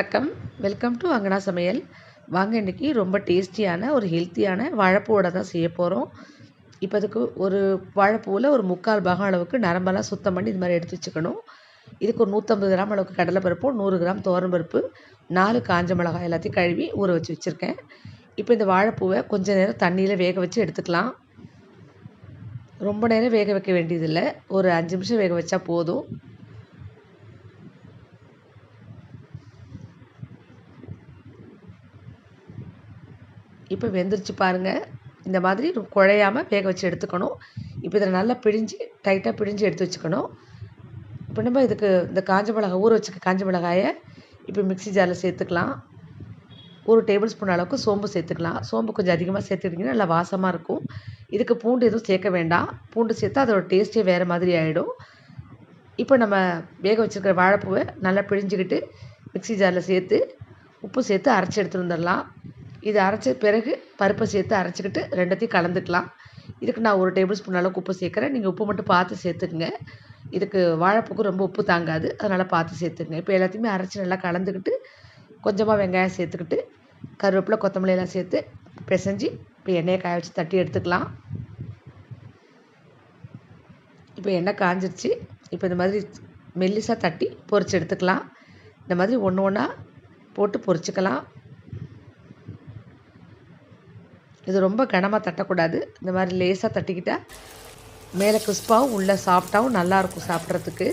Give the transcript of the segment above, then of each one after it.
வணக்கம். Welcome to அங்கனா சமையல். வாங்க இன்றைக்கி ரொம்ப டேஸ்டியான ஒரு ஹெல்த்தியான வாழைப்பூவோட தான் செய்ய போகிறோம் இப்போ அதுக்கு ஒரு வாழைப்பூவில் ஒரு முக்கால் பாகம் அளவுக்கு நரம்பெல்லாம் சுத்தம் பண்ணி இது மாதிரி எடுத்து வச்சுக்கணும். இதுக்கு ஒரு நூற்றம்பது கிராம் அளவுக்கு கடலைப்பருப்பும் நூறு கிராம் பருப்பு நாலு காஞ்ச மிளகாய் எல்லாத்தையும் கழுவி ஊற வச்சு வச்சுருக்கேன். இப்போ இந்த வாழைப்பூவை கொஞ்சம் நேரம் தண்ணியில் வேக வச்சு எடுத்துக்கலாம். ரொம்ப நேரம் வேக வைக்க வேண்டியதில்லை. ஒரு அஞ்சு நிமிஷம் வேக வச்சா போதும். இப்போ வெந்துருச்சு பாருங்கள் இந்த மாதிரி குழையாமல் வேக வச்சு எடுத்துக்கணும். இப்போ இதில் நல்லா பிழிஞ்சு டைட்டாக பிழிஞ்சு எடுத்து வச்சுக்கணும். இப்போ நம்ம இதுக்கு இந்த காஞ்ச மிளகாய் ஊற வச்சுக்க காஞ்ச மிளகாயை இப்போ மிக்சி ஜாரில் சேர்த்துக்கலாம். ஒரு டேபிள் ஸ்பூன் அளவுக்கு சோம்பு சேர்த்துக்கலாம். சோம்பு கொஞ்சம் அதிகமாக சேர்த்துக்கிட்டிங்கன்னா நல்லா வாசமாக இருக்கும். இதுக்கு பூண்டு எதுவும் சேர்க்க வேண்டாம். பூண்டு சேர்த்தா அதோட டேஸ்ட்டே வேறு மாதிரி ஆகிடும் இப்போ நம்ம வேக வச்சுருக்கிற வாழைப்பூவை நல்லா பிழிஞ்சிக்கிட்டு மிக்சி ஜாரில் சேர்த்து உப்பு சேர்த்து அரைச்சி எடுத்துகிட்டு வந்துடலாம் இது அரைச்ச பிறகு பருப்பை சேர்த்து அரைச்சிக்கிட்டு ரெண்டத்தையும் கலந்துக்கலாம். இதுக்கு நான் ஒரு டேபிள் ஸ்பூன் அளவுக்கு உப்பு சேர்க்குறேன். நீங்கள் உப்பு மட்டும் பார்த்து சேர்த்துக்குங்க. இதுக்கு வாழைப்பூக்கு ரொம்ப உப்பு தாங்காது. அதனால் பார்த்து சேர்த்துக்குங்க. இப்போ எல்லாத்தையுமே அரைச்சி நல்லா கலந்துக்கிட்டு கொஞ்சமாக வெங்காயம் சேர்த்துக்கிட்டு கருவேப்பிலை கொத்தமல்லி எல்லாம் சேர்த்து பிசைஞ்சு இப்போ எண்ணெயை காய வச்சு தட்டி எடுத்துக்கலாம். இப்போ எண்ணெய் காஞ்சிருச்சு. இப்போ இந்த மாதிரி மெல்லிசாக தட்டி பொறிச்சு எடுத்துக்கலாம். இந்த மாதிரி ஒன்று ஒன்றா போட்டு பொரிச்சுக்கலாம். இது ரொம்ப கனமாக தட்டக்கூடாது. இந்த மாதிரி லேசாக தட்டிக்கிட்டால் மேலே கிறிஸ்பாகவும் உள்ளே சாப்பிட்டாவும் நல்லாயிருக்கும் சாப்பிட்றதுக்கு.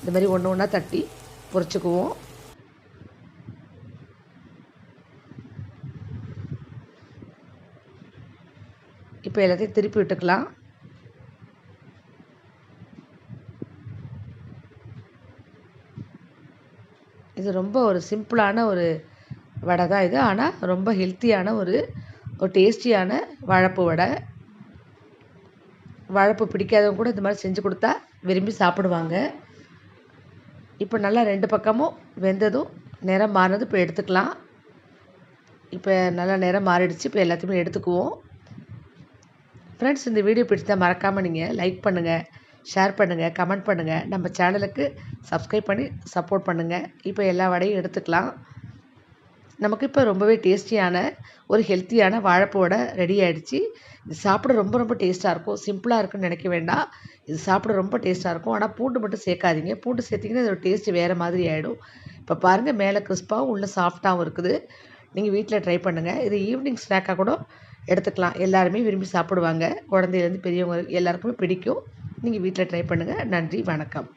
இந்த மாதிரி ஒன்று ஒன்றா தட்டி பொரிச்சுக்குவோம் இப்போ எல்லாத்தையும் திருப்பி விட்டுக்கலாம். இது ரொம்ப ஒரு சிம்பிளான ஒரு வடை தான் இது. ஆனால் ரொம்ப ஹெல்த்தியான ஒரு ஒரு டேஸ்டியான வாழைப்பூ வடை. வாழைப்பூ பிடிக்காதவங்க கூட இந்த மாதிரி செஞ்சு கொடுத்தா விரும்பி சாப்பிடுவாங்க. இப்போ நல்லா ரெண்டு பக்கமும் வெந்ததும் நிறம் மாறினது இப்போ எடுத்துக்கலாம். இப்போ நல்லா நிறம் மாறிடுச்சு இப்போ எல்லாத்தையுமே எடுத்துக்குவோம். ஃப்ரெண்ட்ஸ் இந்த வீடியோ பிடிச்சா மறக்காமல் நீங்கள் லைக் பண்ணுங்கள் ஷேர் பண்ணுங்கள் கமெண்ட் பண்ணுங்கள் நம்ம சேனலுக்கு சப்ஸ்கிரைப் பண்ணி சப்போர்ட் பண்ணுங்கள் இப்போ எல்லா வடையும் எடுத்துக்கலாம். நமக்கு இப்போ ரொம்பவே டேஸ்டியான ஒரு ஹெல்த்தியான வாழைப்பூவோட ரெடி ஆகிடுச்சு இது சாப்பிட ரொம்ப ரொம்ப டேஸ்ட்டாக இருக்கும். சிம்பிளாக இருக்குன்னு நினைக்க வேண்டாம். இது சாப்பிட ரொம்ப டேஸ்ட்டாக இருக்கும். ஆனால் பூண்டு மட்டும் சேர்க்காதீங்க. பூண்டு சேர்த்திங்கன்னா இதோட டேஸ்ட்டு வேறு மாதிரி ஆகிடும் இப்போ பாருங்கள் மேலே கிறிஸ்பாகவும் உள்ளே சாஃப்டாகவும் இருக்குது. நீங்கள் வீட்டில் ட்ரை பண்ணுங்கள் இது ஈவினிங் ஸ்நாக்காக கூட எடுத்துக்கலாம். எல்லாருமே விரும்பி சாப்பிடுவாங்க. குழந்தையிலேருந்து பெரியவங்க எல்லாருக்குமே பிடிக்கும். நீங்கள் வீட்டில் ட்ரை பண்ணுங்கள் நன்றி வணக்கம்.